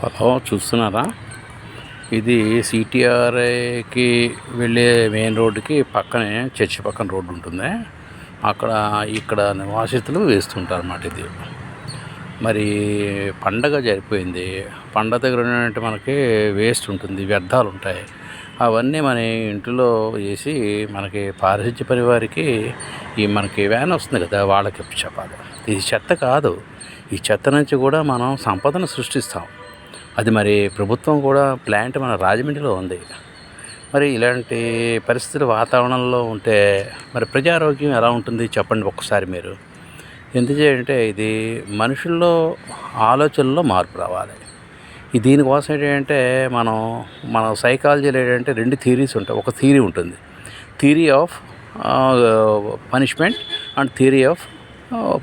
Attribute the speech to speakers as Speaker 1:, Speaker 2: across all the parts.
Speaker 1: Hello చూస్తున్నారా? ఇది సిటిఆర్ఐకి వెళ్ళే మెయిన్ రోడ్డుకి పక్కనే చర్చి పక్కన రోడ్డు ఉంటుంది. అక్కడ ఇక్కడ నివాసితులు వేస్తుంటారు అన్నమాట ఇది. మరి పండగ జరిపోయింది పండగ దగ్గర ఉన్నటువంటి మనకి వేస్ట్ ఉంటుంది వ్యర్థాలు ఉంటాయి. అవన్నీ మన ఇంటిలో వేసి మనకి పారిశుద్ధ్య పని వారికి ఈ మనకి వ్యాన్ వస్తుంది కదా వాళ్ళకి చెప్పాలి. ఇది చెత్త కాదు. ఈ చెత్త నుంచి కూడా మనం సంపదను సృష్టిస్తాం. అది మరి ప్రభుత్వం కూడా ప్లాంట్ మన రాజమండ్రిలో ఉంది. మరి ఇలాంటి పరిస్థితులు వాతావరణంలో ఉంటే మరి ప్రజారోగ్యం ఎలా ఉంటుంది చెప్పండి ఒక్కసారి మీరు. ఎందుచేయంటే ఇది మనుషుల్లో ఆలోచనలో మార్పు రావాలి. ఈ దీనికోసం ఏంటంటే మనం మన సైకాలజీలో ఏంటంటే రెండు థీరీస్ ఉంటాయి. ఒక థీరీ ఉంటుంది. Theory of punishment and theory of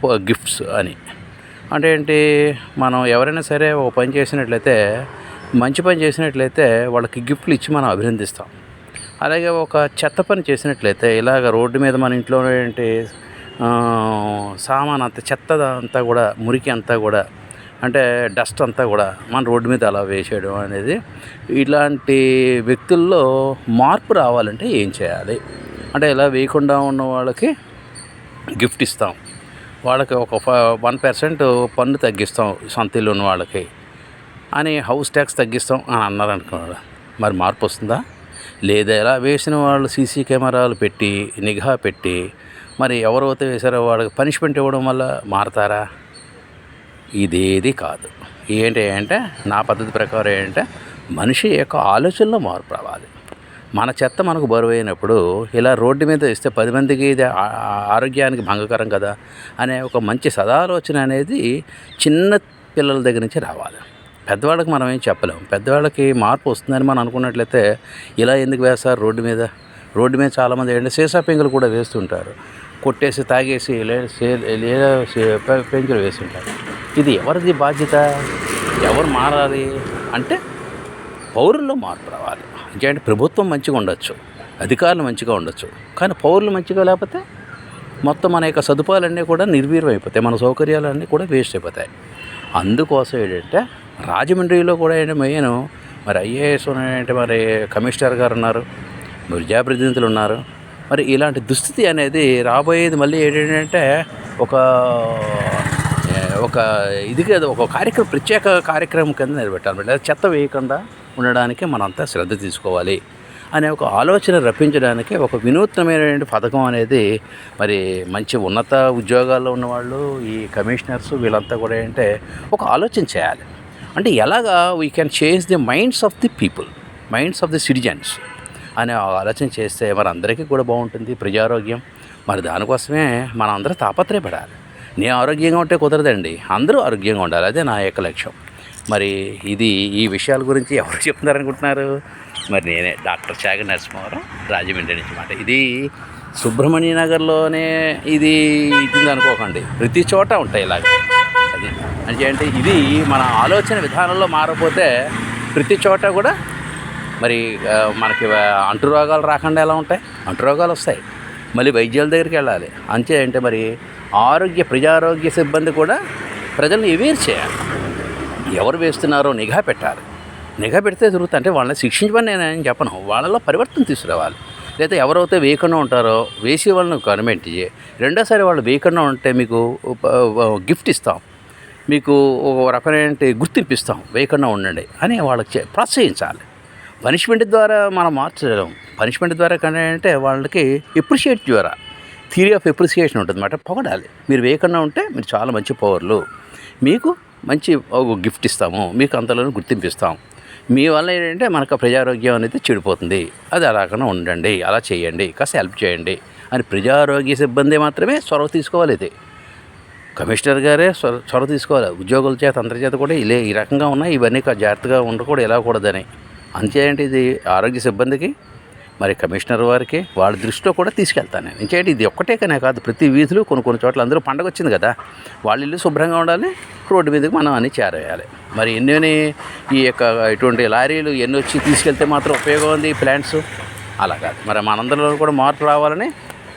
Speaker 1: gifts అని. అంటే ఏంటి మనం ఎవరైనా సరే ఓ పని చేసినట్లయితే మంచి పని చేసినట్లయితే వాళ్ళకి గిఫ్ట్లు ఇచ్చి మనం అభినందిస్తాం. అలాగే ఒక చెత్త పని చేసినట్లయితే ఇలాగ రోడ్డు మీద మన ఇంట్లో ఏంటి సామాన్ అంత చెత్త అంతా కూడా మురికి అంతా కూడా అంటే డస్ట్ అంతా కూడా మన రోడ్డు మీద అలా వేసేయడం అనేది ఇలాంటి వ్యక్తుల్లో మార్పు రావాలంటే ఏం చేయాలి? అంటే ఇలా వేయకుండా ఉన్న వాళ్ళకి గిఫ్ట్ ఇస్తాం. వాళ్ళకి ఒక వన్ పర్సెంట్ పన్ను తగ్గిస్తాం సొంత ఇల్లు ఉన్న వాళ్ళకి. అని హౌస్ ట్యాక్స్ తగ్గిస్తాం అని అన్నారు అనుకున్నాడు మరి మార్పు వస్తుందా? లేదా ఇలా వేసిన వాళ్ళు సీసీ కెమెరాలు పెట్టి నిఘా పెట్టి మరి ఎవరైతే వేసారో వాళ్ళకి పనిష్మెంట్ ఇవ్వడం వల్ల మారతారా? ఇదేది కాదు. ఏంటి అంటే నా పద్ధతి ప్రకారం ఏంటంటే మనిషి యొక్క ఆలోచనలో మార్పు రావాలి. మన చెత్త మనకు బరువైనప్పుడు ఇలా రోడ్డు మీద ఇస్తే పది మందికి ఇది ఆరోగ్యానికి భంగకరం కదా అనే ఒక మంచి సదాలోచన అనేది చిన్న పిల్లల దగ్గర నుంచి రావాలి. పెద్దవాళ్ళకి మనం ఏం చెప్పలేం. పెద్దవాళ్ళకి మార్పు వస్తుందని మనం అనుకున్నట్లయితే ఇలా ఎందుకు వేస్తారు రోడ్డు మీద? రోడ్డు మీద చాలామంది ఏంటంటే సీసా పెంకులు కూడా వేస్తుంటారు. కొట్టేసి తాగేసి సే- లేదా పెంకులు వేస్తుంటారు. ఇది ఎవరిది బాధ్యత? ఎవరు మారాలి? అంటే పౌరుల్లో మార్పు రావాలి. ఇంకేంటి? ప్రభుత్వం మంచిగా ఉండొచ్చు. అధికారులు మంచిగా ఉండొచ్చు. కానీ పౌరులు మంచిగా లేకపోతే మొత్తం మన యొక్క సదుపాయాలన్నీ కూడా నిర్వీర్యం అయిపోతాయి. మన సౌకర్యాలన్నీ కూడా వేస్ట్ అయిపోతాయి. అందుకోసం ఏంటంటే రాజమండ్రిలో కూడా ఏంటి మెయిన్ మరి ఐఏఎస్ అంటే మరి కమిషనర్ గారు ఉన్నారు ప్రజాప్రతినిధులు ఉన్నారు. మరి ఇలాంటి దుస్థితి అనేది రాబోయేది మళ్ళీ ఏంటంటే ఒక ఒక ఇది కదా ఒక కార్యక్రమం ప్రత్యేక కార్యక్రమం కింద నిలబెట్టాలి. చెత్త వేయకుండా ఉండడానికి మనంతా శ్రద్ధ తీసుకోవాలి అనే ఒక ఆలోచన రప్పించడానికి ఒక వినూత్నమైనటువంటి పథకం అనేది మరి మంచి ఉన్నత ఉద్యోగాల్లో ఉన్నవాళ్ళు ఈ కమిషనర్స్ వీళ్ళంతా కూడా ఏంటంటే ఒక ఆలోచన చేయాలి. అంటే ఎలాగా we can change the minds of the people minds of the citizens అనే ఆలోచన చేస్తే మరి అందరికీ కూడా బాగుంటుంది ప్రజారోగ్యం. మరి దానికోసమే మనం అందరూ తాపత్రయపడాలి. నేను ఆరోగ్యంగా ఉంటే కుదరదండి. అందరూ ఆరోగ్యంగా ఉండాలి. అదే నా యొక్క లక్ష్యం. మరి ఇది ఈ విషయాల గురించి ఎవరు చెప్తున్నారనుకుంటున్నారు? మరి నేనే డాక్టర్ చాగ నరసింహారావు రాజమండ్రి నుంచి మాట. ఇది సుబ్రహ్మణ్య నగర్లోనే ఇది ఇది అనుకోకండి. ప్రతి చోట ఉంటాయి ఇలాగ. అది అంటే అంటే ఇది మన ఆలోచన విధానంలో మారపోతే ప్రతి చోట కూడా మరి మనకి అంటురోగాలు రాకుండా ఎలా ఉంటాయి? అంటురోగాలు వస్తాయి. మళ్ళీ వైద్యాల దగ్గరికి వెళ్ళాలి. అంతే అంటే మరి ఆరోగ్య ప్రజారోగ్య సిబ్బంది కూడా ప్రజల్ని ఎవేర్ చేయాలి. ఎవరు వేస్తున్నారో నిఘా పెట్టాలి. నిఘా పెడితే జరుగుతుంది. అంటే వాళ్ళని శిక్షించమని నేను ఏం చెప్పను. వాళ్ళలో పరివర్తన తీసుకురావాలి. లేదా ఎవరైతే వేయకుండా ఉంటారో వేసే వాళ్ళని గవర్నమెంట్ రెండోసారి వాళ్ళు వేయకుండా ఉంటే మీకు గిఫ్ట్ ఇస్తాం. మీకు ఒక రకమైన గుర్తింపిస్తాం. వేయకుండా ఉండండి అని వాళ్ళకి ప్రోత్సహించాలి. పనిష్మెంట్ ద్వారా మనం మార్చలేం. పనిష్మెంట్ ద్వారా కానీ అంటే వాళ్ళకి ఎప్రిషియేట్ ద్వారా. థియరీ ఆఫ్ ఎప్రిసియేషన్ ఉంటుంది. అన్నమాట పొగడాలి. మీరు వేయకుండా ఉంటే మీరు చాలా మంచి పవర్లు. మీకు మంచి ఒక గిఫ్ట్ ఇస్తాము మీకు అంతలోనే గుర్తింపిస్తాం మీ వల్ల ఏంటంటే మనకు ప్రజారోగ్యం అనేది చెడిపోతుంది. అది అలాగనే ఉండండి అలా చేయండి కాస్త హెల్ప్ చేయండి అని ప్రజారోగ్య సిబ్బంది మాత్రమే చొరవ తీసుకోవాలి ఇది. కమిషనర్ గారే చొర చొరవ తీసుకోవాలి. ఉద్యోగుల చేత అందరి చేత కూడా ఇలా ఈ రకంగా ఉన్నాయి ఇవన్నీ జాగ్రత్తగా ఉండకూడదు వెళ్ళకూడదని అంతే ఇది ఆరోగ్య సిబ్బందికి. మరి కమిషనర్ వారికి వాళ్ళ దృష్టిలో కూడా తీసుకెళ్తాను నేను. ఇంకేంటి ఇది ఒక్కటే కనే కాదు ప్రతి వీధులు కొన్ని కొన్ని చోట్ల అందరూ పండగ వచ్చింది కదా వాళ్ళ ఇల్లు శుభ్రంగా ఉండాలి రోడ్డు మీదకి మనం అని చేరేయాలి. మరి ఎన్ని ఈ యొక్క ఇటువంటి లారీలు ఎన్ని వచ్చి తీసుకెళ్తే మాత్రం ఉపయోగం ఉంది ఈ ప్లాంట్స్? అలా కాదు. మరి మనందరిలో కూడా మార్పు రావాలని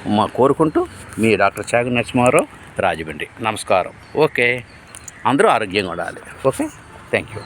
Speaker 1: మా కోరుకుంటూ మీ డాక్టర్ చాగు నరసింహారావు రాజమండ్రి. నమస్కారం. ఓకే. అందరూ ఆరోగ్యంగా ఉండాలి. ఓకే? Thank you.